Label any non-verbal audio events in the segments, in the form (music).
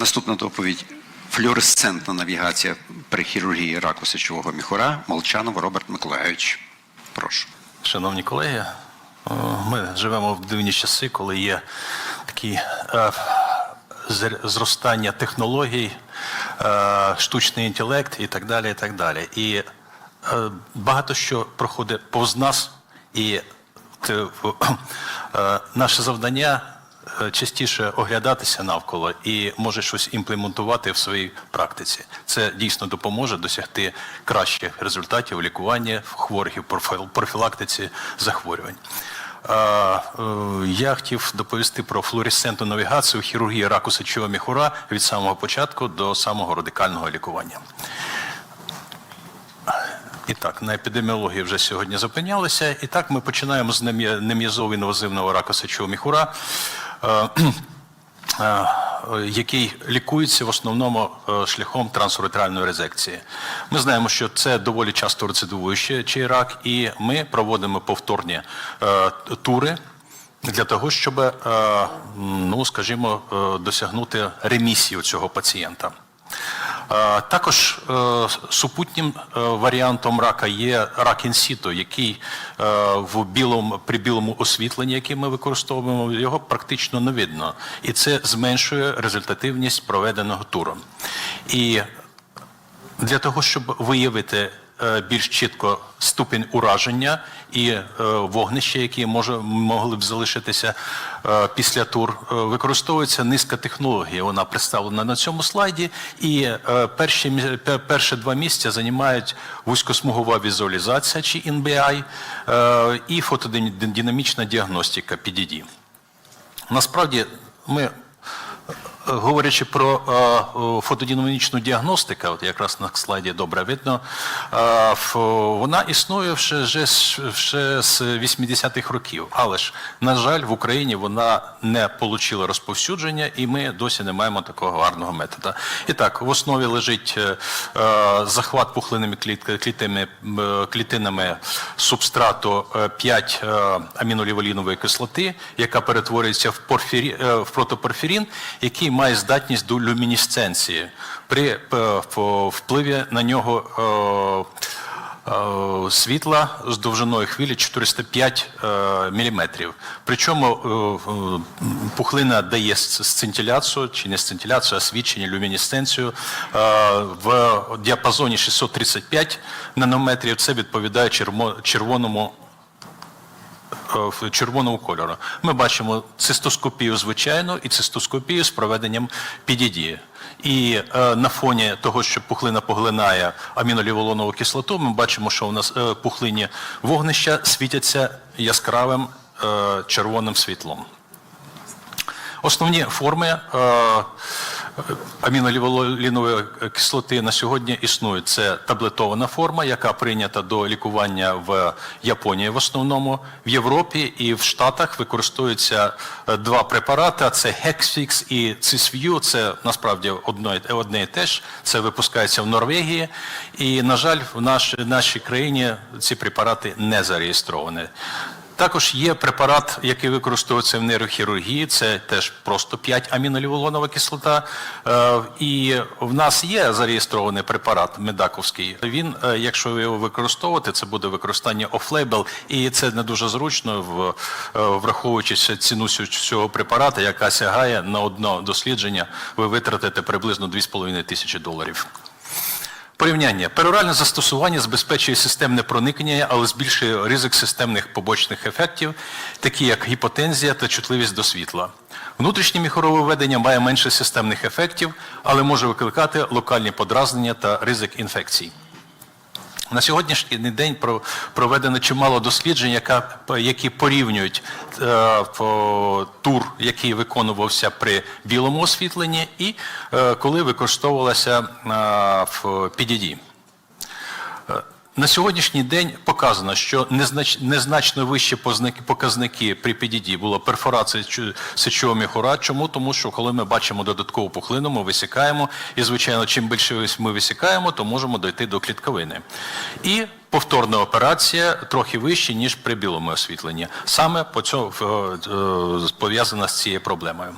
Наступна доповідь. Флюоресцентна навігація при хірургії раку сечового міхура. Молчанов Роберт Миколайович. Прошу. Шановні колеги, е, ми живемо в дивні часи, коли є такі е, зростання технологій, е, штучний інтелект і так далі. І, так далі. і багато що проходить повз нас, і наше завдання частіше оглядатися навколо і може щось імплементувати в своїй практиці. Це дійсно допоможе досягти кращих результатів у лікуванні хворих і профілактиці захворювань. Е, е, Я хотів доповісти про флуоресцентну навігацію хірургії раку сечового міхура від самого початку до самого радикального лікування. І так, на епідеміології вже сьогодні зупинялися. І так, ми починаємо з нем'язово інвазивного раку сечового міхура, е, е, який лікується в основному е, шляхом трансуретральної резекції. Ми знаємо, що це доволі часто рецидивуючий рак, і ми проводимо повторні е, тури. Для того, щоб, е, ну скажімо, е, досягнути ремісії у цього пацієнта. Е, Також е, супутнім е, варіантом рака є рак інсіто, який в білому, при білому освітленні, яке ми використовуємо, його практично не видно. І це зменшує результативність проведеного туру. І для того, щоб виявити більш чітко ступінь ураження і е, вогнища, які може, могли б залишитися е, після тур, е, використовується низка технологій. Вона представлена на цьому слайді. І е, перші, перші два місця займають вузькосмугова візуалізація чи NBI е, і фотодинамічна діагностика PDD. Насправді, ми е, Говорячи про е, фотодинамічну діагностику, от якраз на слайді добре видно, е, вона існує вже, вже, з- вже з 80-х років. Але ж, на жаль, в Україні вона не отримала розповсюдження, і ми досі не маємо такого гарного методу. І так, в основі лежить е, захват пухлинними клітинами, клітинами субстрату 5 аміноліволінової кислоти, яка перетворюється в, порфірі, в протопорфірін, який має здатність до люмінесценції при е, впливі на нього. е, е, Світла з довжиною хвилі 405 мм. Причому пухлина дає сц- сцинтиляцію, чи не сцинтиляцію, а свідчення, люмінесценцію в діапазоні 635 нанометрів. Це відповідає червоному червоного кольору. Ми бачимо цистоскопію звичайну і цистоскопію з проведенням PDD. І е, на фоні того, що пухлина поглинає аміноліволонову кислоту, ми бачимо, що у нас е, пухлині вогнища світяться яскравим е, червоним світлом. Основні форми е, аміноліволінової кислоти на сьогодні існують. Це таблетована форма, яка прийнята до лікування в Японії в основному. В Європі і в Штатах використовуються е, два препарати: це Hexfix і Cisview. Це насправді одно, одне і те ж. Це випускається в Норвегії. І, на жаль, в наш, нашій країні ці препарати не зареєстровані. Також є препарат, який використовується в нейрохірургії, це теж просто 5 аміноліволонова кислота. Е, І в нас є зареєстрований препарат медаковський. Він, е, якщо його використовувати, це буде використання офлейбл, і це не дуже зручно, е, враховуючи ціну цього препарата, яка сягає на одне дослідження, ви витратите приблизно 2,5 тисячі доларів. Порівняння. Пероральне застосування забезпечує системне проникнення, але збільшує ризик системних побочних ефектів, такі як гіпотензія та чутливість до світла. Внутрішнє міхорове введення має менше системних ефектів, але може викликати локальні подразнення та ризик інфекцій. На сьогоднішній день проведено чимало досліджень, які порівнюють е, тур, який виконувався при білому освітленні, і е, коли використовувалася е, в PDD. На сьогоднішній день показано, що незнач- незначно вищі показники при PDD було перфорація сечового міхура. Чому? Тому що коли ми бачимо додаткову пухлину, ми висікаємо, і, звичайно, чим більше ми висікаємо, то можемо дойти до клітковини. І повторна операція трохи вища, ніж при білому освітленні. Саме по цьому е, пов'язана з цією проблемою.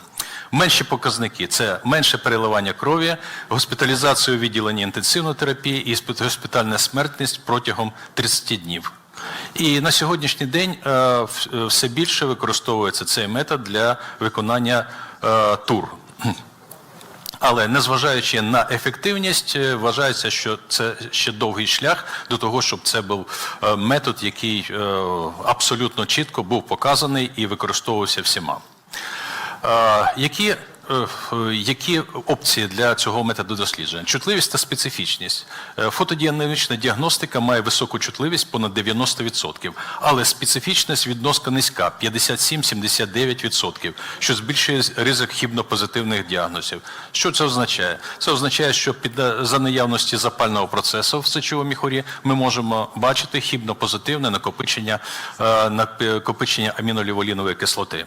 Менші показники це менше переливання крові, госпіталізація у відділенні інтенсивної терапії і госпітальна смертність протягом 30 днів. І на сьогоднішній день е, е, все більше використовується цей метод для виконання е, тур. (clears throat) Але незважаючи на ефективність, вважається, що це ще довгий шлях до того, щоб це був метод, який абсолютно чітко був показаний і використовувався всіма. Е, Які, е, е, які опції для цього методу дослідження? Чутливість та специфічність. Е, Фотодіагностична діагностика має високу чутливість понад 90%, але специфічність відносно низька 57-79%, що збільшує ризик хібнопозитивних діагнозів. Що це означає? Це означає, що під за наявності запального процесу в сечовому міхурі ми можемо бачити хібнопозитивне накопичення, е, накопичення аміноліволінової кислоти.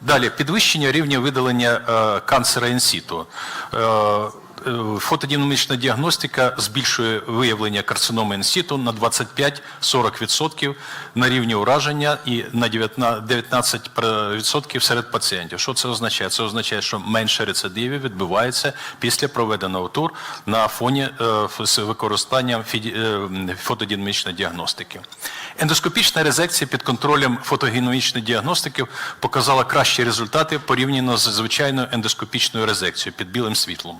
Далі підвищення рівня видалення е, канцера інсіту. Е, Фотодинамічна діагностика збільшує виявлення карциноми інсіту на 25-40% на рівні ураження і на 19 19% серед пацієнтів. Що це означає? Це означає, що менше рецидивів відбувається після проведеного тур на фоні е, з використанням е, фотодинамічної діагностики. Ендоскопічна резекція під контролем фотогеномічної діагностики показала кращі результати порівняно з звичайною ендоскопічною резекцією під білим світлом.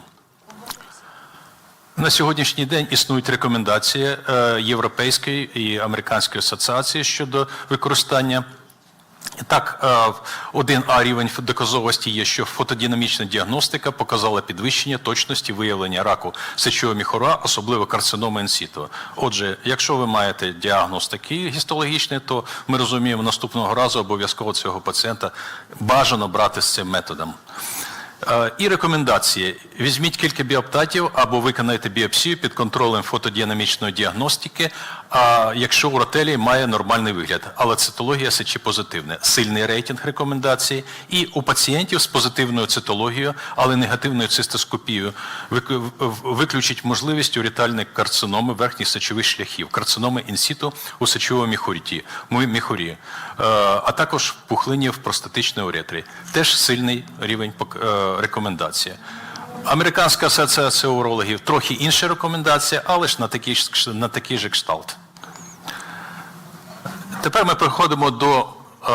На сьогоднішній день існують рекомендації е, Європейської і Американської асоціації щодо використання. Так, е, один А рівень доказовості є, що фотодинамічна діагностика показала підвищення точності виявлення раку сечового міхура, особливо карциноми інсіту. Отже, якщо ви маєте діагноз такий гістологічний, то ми розуміємо, наступного разу обов'язково цього пацієнта бажано брати з цим методом. Е, І рекомендації: візьміть кілька біоптатів або виконайте біопсію під контролем фотодіанамічної діагностики. Якщо у ротелі має нормальний вигляд, але цитологія сечі позитивна, сильний рейтинг рекомендацій. І у пацієнтів з позитивною цитологією, але негативною цистоскопією виключить можливість урітальної карциноми верхніх сечових шляхів, карциноми інсіту у сечовому міхурі, е, а також пухлині в простатичній уретрі. Теж сильний рівень рекомендації. Американська асоціація урологів трохи інша рекомендація, але ж на такий, на такий же кшталт. Тепер ми переходимо до е,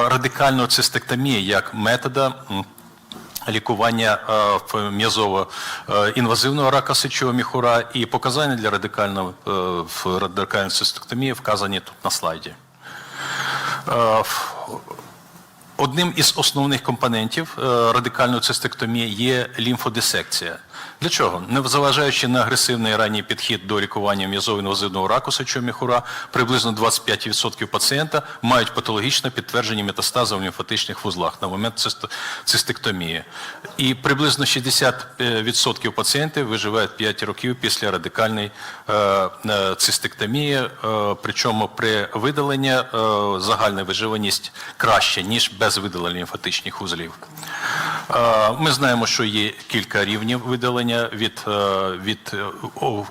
радикальної цистектомії як метода лікування е, в м'язово е, рака сечового міхура і показання для радикальної, радикальної цистектомії вказані тут на слайді. Одним із основних компонентів е, радикальної цистектомії є лімфодисекція. Для чого? Незважаючи на агресивний ранній підхід до лікування м'язово-інвазивного раку сечового міхура, приблизно 25% пацієнта мають патологічно підтверджені метастази в лімфатичних вузлах на момент цистектомії. І приблизно 60% пацієнтів виживають 5 років після радикальної е, е, цистектомії, е, причому при видаленні е, загальна виживаність краще, ніж без видалення лімфатичних вузлів. Е, Ми знаємо, що є кілька рівнів видалення від, е, від е,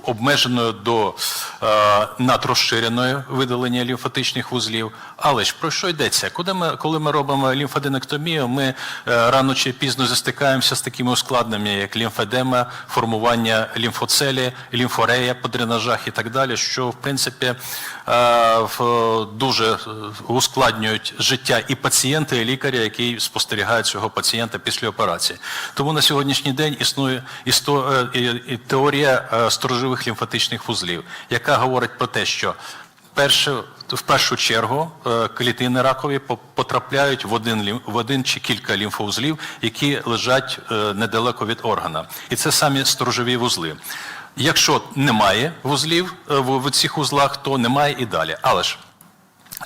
обмеженої до е, надрозширеної видалення лімфатичних вузлів. Але ж про що йдеться? Коли ми, коли ми робимо лімфаденектомію, ми рано чи пізно застикаємося з такими ускладненнями, як лімфедема, формування лімфоцелі, лімфорея по дренажах і так далі, що в принципі дуже е, ускладнюють життя і пацієнта, і лікаря, який спостерігає цього пацієнта після операції. Тому на сьогоднішній день існує істо- е, і- теорія е, сторожових лімфатичних вузлів, яка говорить про те, що перше, в першу чергу е, клітини ракові по- потрапляють в один, в один чи кілька лімфоузлів, які лежать е, недалеко від органа. І це самі сторожові вузли. Якщо немає вузлів е, в, цих вузлах, то немає і далі. Але ж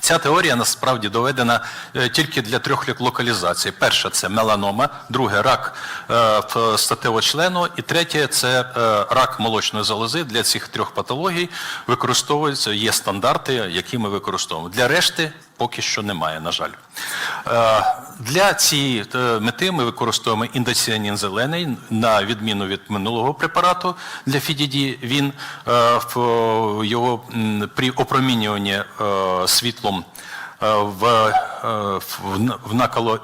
Ця теорія насправді доведена е, тільки для трьох локалізацій. Перша це меланома, друге рак е, статевого члену, і третє це рак молочної залози. Для цих трьох патологій використовуються, є стандарти, які ми використовуємо. Для решти поки що немає, на жаль. Е, Для цієї е, мети ми використовуємо індоціанін зелений, на відміну від минулого препарату для FDD. Він е, його при опромінюванні світлом в, в, наколо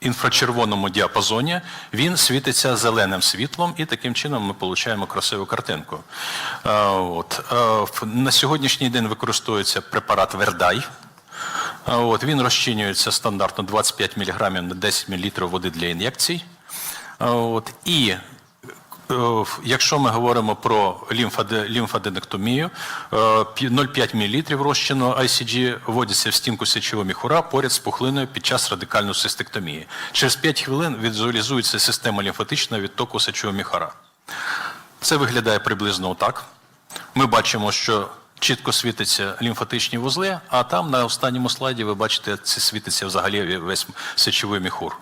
інфрачервоному діапазоні він світиться зеленим світлом, і таким чином ми отримуємо красиву картинку. От. На сьогоднішній день використовується препарат Вердай. От, він розчинюється стандартно 25 мг на 10 мл води для ін'єкцій. От, і е, якщо ми говоримо про лімфаденектомію, е, 0,5 мл розчину ICG вводиться в стінку сечового міхура поряд з пухлиною під час радикальної цистектомії. Через 5 хвилин візуалізується система лімфатичного відтоку сечового міхура. Це виглядає приблизно так. Ми бачимо, що чітко світиться лімфатичні вузли, а там на останньому слайді ви бачите, це світиться взагалі весь сечовий міхур.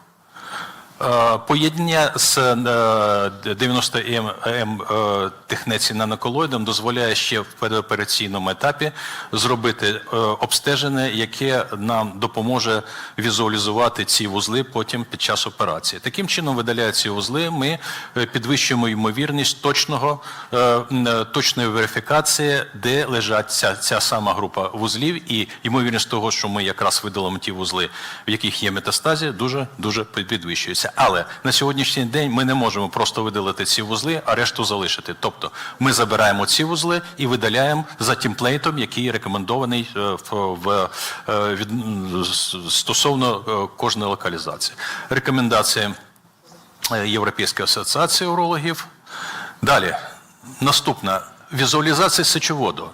Е, Поєднання з е, 90 м м е, технеці наноколоїдом дозволяє ще в передопераційному етапі зробити е, обстеження, яке нам допоможе візуалізувати ці вузли потім під час операції. Таким чином, видаляючи ці вузли, ми е, підвищуємо ймовірність точного, е, е, точної верифікації, де лежать ця, ця сама група вузлів, і ймовірність того, що ми якраз видалимо ті вузли, в яких є метастазі, дуже дуже підвищується. Але на сьогоднішній день ми не можемо просто видалити ці вузли, а решту залишити. Тобто ми забираємо ці вузли і видаляємо за темплейтом, який рекомендований е, в, е, від, стосовно е, кожної локалізації. Рекомендації Європейської асоціації урологів. Далі, наступна візуалізація сечоводу.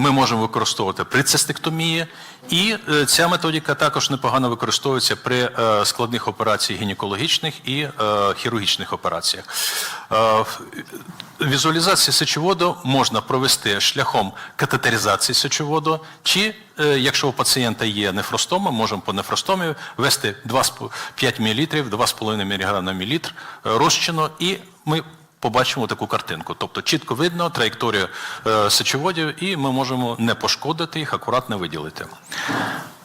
Ми можемо використовувати при цистектомії, і е, ця методика також непогано використовується при е, складних операціях гінекологічних і е, хірургічних операціях. Візуалізацію сечоводу можна провести шляхом катетеризації сечоводу, чи якщо у пацієнта є нефростома, можемо по нефростомі ввести 2,5 мл, 2,5 мг на мілітр розчину, і ми побачимо таку картинку. Тобто чітко видно траєкторію е, сечоводів, і ми можемо не пошкодити їх, акуратно виділити.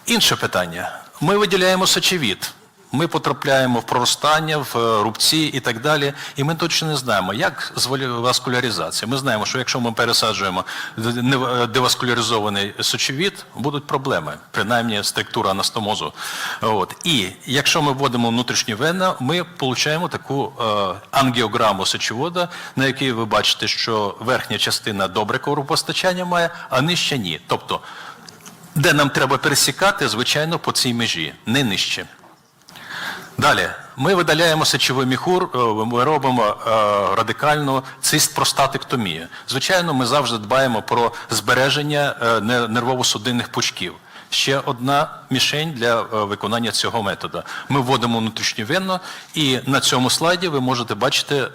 Інше питання. Ми виділяємо сечовід. Ми потрапляємо в проростання, в е, рубці і так далі. І ми точно не знаємо, як з васкуляризація. Ми знаємо, що якщо ми пересаджуємо е, деваскуляризований сечовід, будуть проблеми, принаймні структура анастомозу. От. І якщо ми вводимо внутрішню вену, ми отримуємо таку е, ангіограму сечовода, на якій ви бачите, що верхня частина добре кровопостачання має, а нижча ні. Тобто, де нам треба пересікати, звичайно, по цій межі, не нижче. Далі, ми видаляємо сечовий міхур, е, ми робимо е, радикальну цист-простатектомію. Звичайно, ми завжди дбаємо про збереження е, нервово-судинних пучків. Ще одна мішень для виконання цього методу. Ми вводимо внутрішню венну, і на цьому слайді ви можете бачити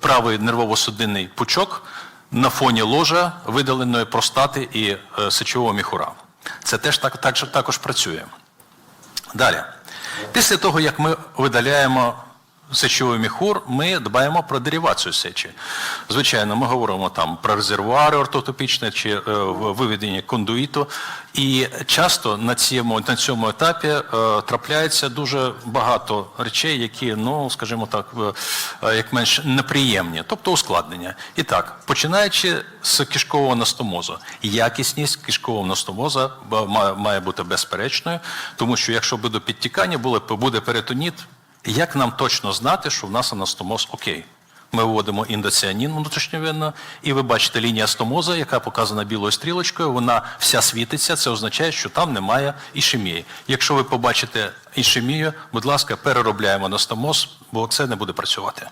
правий нервово-судинний пучок на фоні ложа видаленої простати і сечового міхура. Це теж так, так, також працює. Далі. Після того, як ми видаляємо сечовий міхур, ми дбаємо про деривацію сечі. Звичайно, ми говоримо там про резервуари ортотопічні чи е, виведення кондуїту. І часто на цьому, на цьому етапі е, трапляється дуже багато речей, які, ну, скажімо так, е, як менш неприємні, тобто ускладнення. І так, починаючи з кишкового анастомозу. Якісність кишкового анастомоза ба- має- бути безперечною, тому що якщо буде підтікання, буде, перитоніт, як нам точно знати, що в нас анастомоз окей? Ми вводимо індоціанін внутрішньовенно, і ви бачите лінія стомоза, яка показана білою стрілочкою, вона вся світиться, це означає, що там немає ішемії. Якщо ви побачите ішемію, будь ласка, переробляємо анастомоз, бо це не буде працювати.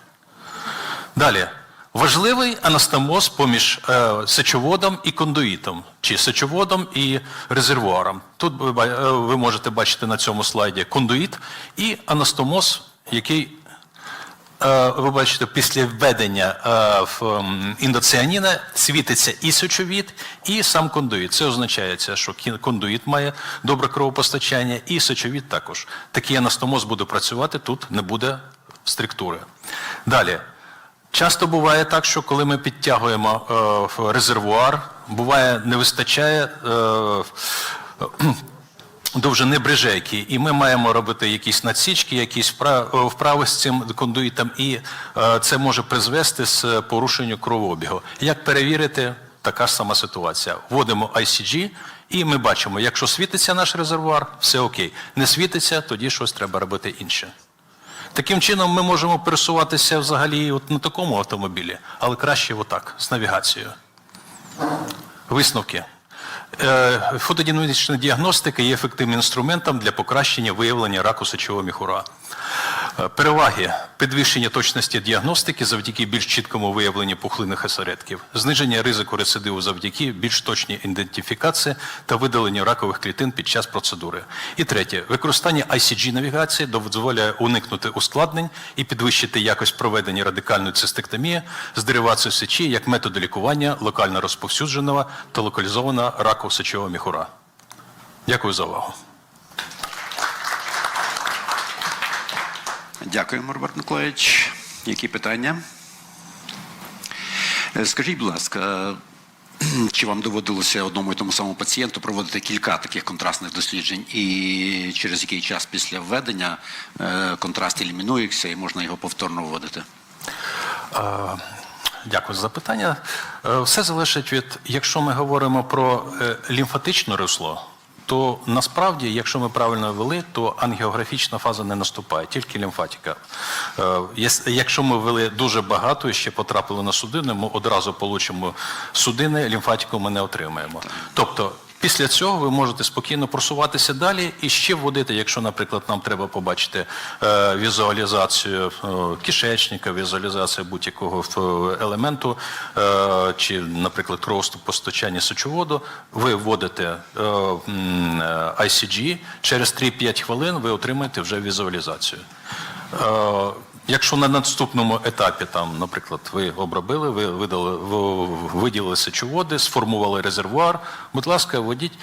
Далі. Важливий анастомоз поміж е, сечоводом і кондуїтом, чи сечоводом і резервуаром. Тут ви, е, ви можете бачити на цьому слайді кондуїт і анастомоз, який е, ви бачите, після введення е, в, індоціаніна світиться і сечовід, і сам кондуїт. Це означає, що кондуїт має добре кровопостачання, і сечовід також. Такий анастомоз буде працювати, тут не буде структури. Далі. Часто буває так, що коли ми підтягуємо е, резервуар, буває не вистачає е, довжини брижейки, і ми маємо робити якісь надсічки, якісь впра- вправи з цим кондуїтом, і е, це може призвести з порушенню кровообігу. Як перевірити? така ж сама ситуація. Вводимо ICG, і ми бачимо, якщо світиться наш резервуар, все окей. Не світиться, тоді щось треба робити інше. Таким чином ми можемо пересуватися взагалі от на такому автомобілі, але краще отак, з навігацією. Висновки. Е, Фотодинамічна діагностика є ефективним інструментом для покращення виявлення раку сечового міхура. Е, Переваги підвищення точності діагностики завдяки більш чіткому виявленню пухлинних осередків, зниження ризику рецидиву завдяки більш точній ідентифікації та видаленню ракових клітин під час процедури. І третє, використання ICG-навігації дозволяє уникнути ускладнень і підвищити якість проведення радикальної цистектомії з деривацією сечі як методу лікування локально розповсюдженого та локалізованого раку сечового міхура. Дякую за увагу. Дякуємо, Роберт Миколаївич. Які питання? Е, Скажіть, будь ласка, чи вам доводилося одному і тому самому пацієнту проводити кілька таких контрастних досліджень, і через який час після введення е, контраст елімінується і можна його повторно вводити? Дякую за запитання. Е, Все залежить від, якщо ми говоримо про лімфатичне русло, то насправді, якщо ми правильно ввели, то ангіографічна фаза не наступає, тільки лімфатика. Е, Якщо ми ввели дуже багато і ще потрапили на судини, ми одразу получимо судини, лімфатику ми не отримаємо. Тобто, Після цього ви можете спокійно просуватися далі і ще вводити, якщо, наприклад, нам треба побачити е, візуалізацію е, кишечника, візуалізацію будь-якого е, елементу, чи, наприклад, кровостопостачання сечоводу, ви вводите е, ICG, через 3-5 хвилин ви отримаєте вже візуалізацію. Якщо на наступному етапі, там, наприклад, ви обробили, ви видали, ви виділили сечоводи, сформували резервуар, будь ласка, вводіть.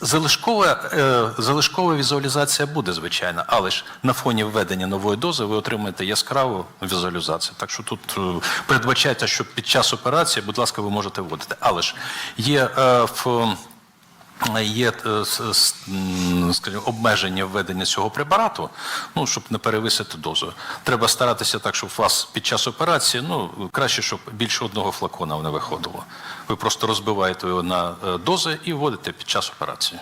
Залишкова, е, залишкова візуалізація буде, звичайно, але ж на фоні введення нової дози ви отримаєте яскраву візуалізацію. Так що тут е, передбачається, що під час операції, будь ласка, ви можете вводити. Але ж є е, в Є е, скажімо, обмеження введення цього препарату, ну, щоб не перевисити дозу. Треба старатися так, щоб у вас під час операції, ну, краще, щоб більше одного флакона не виходило. Ви просто розбиваєте його на е, дози і вводите під час операції.